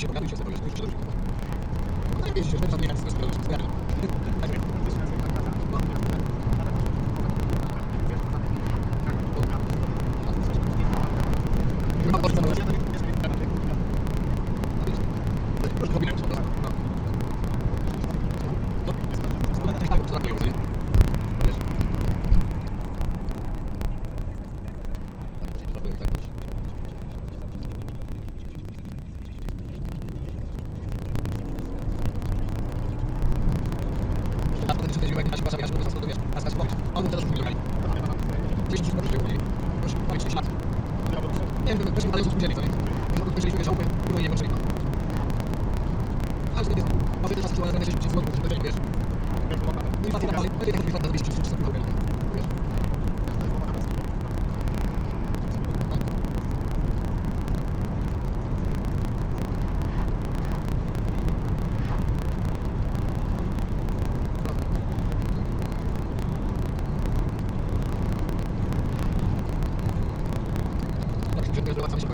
się poprawić, się sobie już przeczytać. No tak, jeśli się żeby zabijać, to jest to jest Chyba bardzo dobrze. Proszę kombinać, po prostu. No. No, spróbuj tak, co tak nie rozumiem. Wiesz. A potem sobie dziurek na się wasza, ja się po prostu wiesz, a teraz powiedz, on teraz już nie 10 minut się udzieli. Proszę, powiedz 6 lat. Nie wiem, też ale są spóźnieni, co nie? Ktoś czuje żałobę, to nie potrzebna. Ale to jest, może też sytuacja zamiast 10 zł, to nie wiesz. No i facet dalej, no i tak jak na 200 czy 300 kg, wiesz. Tak, że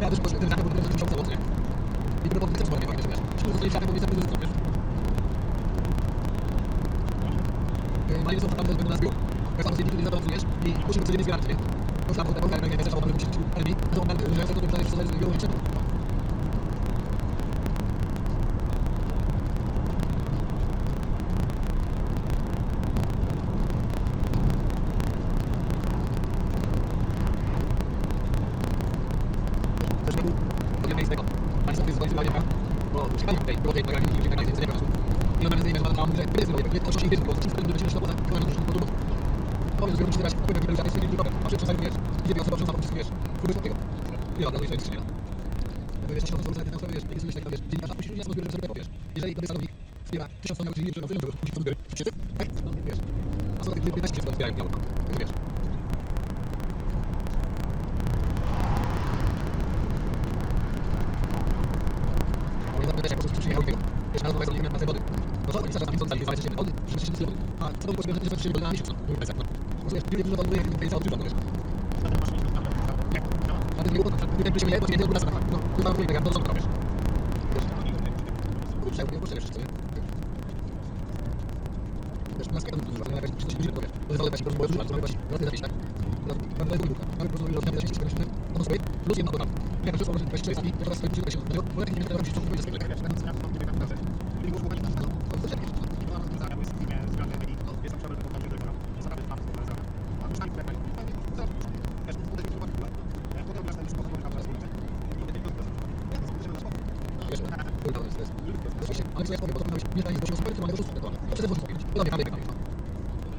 się prosi, bo to zrobić trzy pasy. Jeden jedną, drugą, a czy to przecenie, co nie? Tylko jest można, że myślę, że za długo w tym pasie. Tylko się uderzę bardzo jedną, jeden, dwa, uznania. No to bardzo szybko, wiesz. Nie, bo piloty to znaczy, wiesz, musi gdzieś tam jest najbardziej, ale jest inna sprawa, co nie? Ale słuchaj, takiego lepiej białego listu. Ja wiem, że tam pisze Jeżeli tobie stanowi wspiera 1000 stron, czyli że na to musisz to zbierać. Wszyscy? Tak? No, wiesz. A są takie 15 stron wspierają białą. Wiesz. Ale też po prostu przyjechał tego. Wiesz, na na wody. No co, tam są cali, zawsze się wody, że się nie wody. A co tam poświęca, że się na miesiąc, no. Bo wiesz, nie dużo wody, jak nie cały dużo, no wiesz. A ty nie uda, nie wiem, czy się nie, bo nie uda, no. Tu mam trójkę, ja to zrobię, wiesz. Wiesz. Kurczę, nie kurczę, wiesz, co nie? Na sklepie dużo, ale jakaś się powie. To zalewa się, bo dużo, to zalewa się, no zapisz, tak? No, na dwójkę, mamy po prostu rozwiązać się, skończymy, no sobie, plus jedna dodam. Ja to wszystko, 26 i teraz sobie przyjdzie się, no, bo jak nie wiem, robić, to tak? No, to to jest stres. Oczywiście, ale co ja powiem, bo to być nie dla nich zgłosiło swoje, tylko ma tego szóstego. To nie mamy jak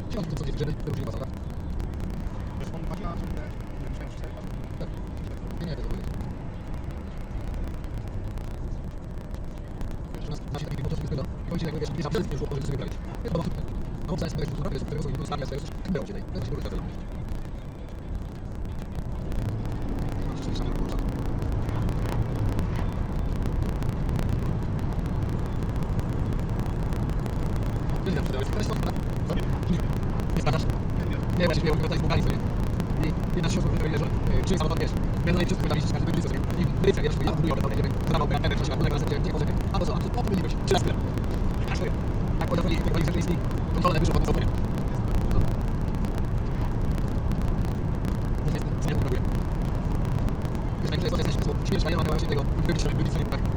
Chciałem tylko coś, żeby to już nie pasała. Tak. Nie, nie, powiedzieć. Wiesz, u nas nasi taki motor tego, kończy jakby wiesz, nie za wszystkie szło, żeby sobie prawić. Jest to bardzo A obca jest jakaś kultura, jest tego, co nie stawia sobie, coś było dzisiaj. To się kurwa tyle. Czyli sam kurwa. Ty nie przydałeś, to jest to, Co? Nie. Nie spadasz? Nie, właśnie miałem tutaj z Bułgarii sobie. I jedna z siostrów, które że czy samochód wiesz, będą mieć wszystko wydali, każdy będzie sobie. I bryce, wiesz, ja buduję, będę zdawał BMP, coś tam, ulega na sobie, gdzie może A to co, a to być, trzy razy tyle. Tak bo kurwa, że jest kontrolę. No. To jest, co ja próbuję. Wiesz, jak to jest, to jest śmierć, a ja mam właśnie tego, wybić sobie, wybić sobie, tak.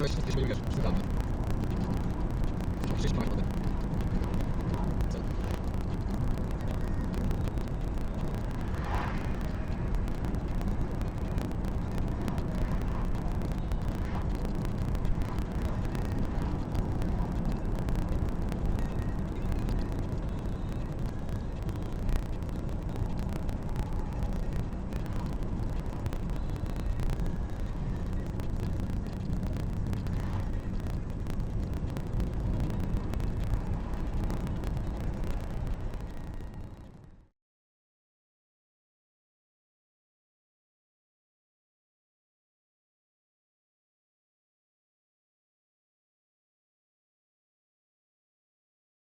Zresztą jesteśmy już znany. Przyjdźmy na wodę.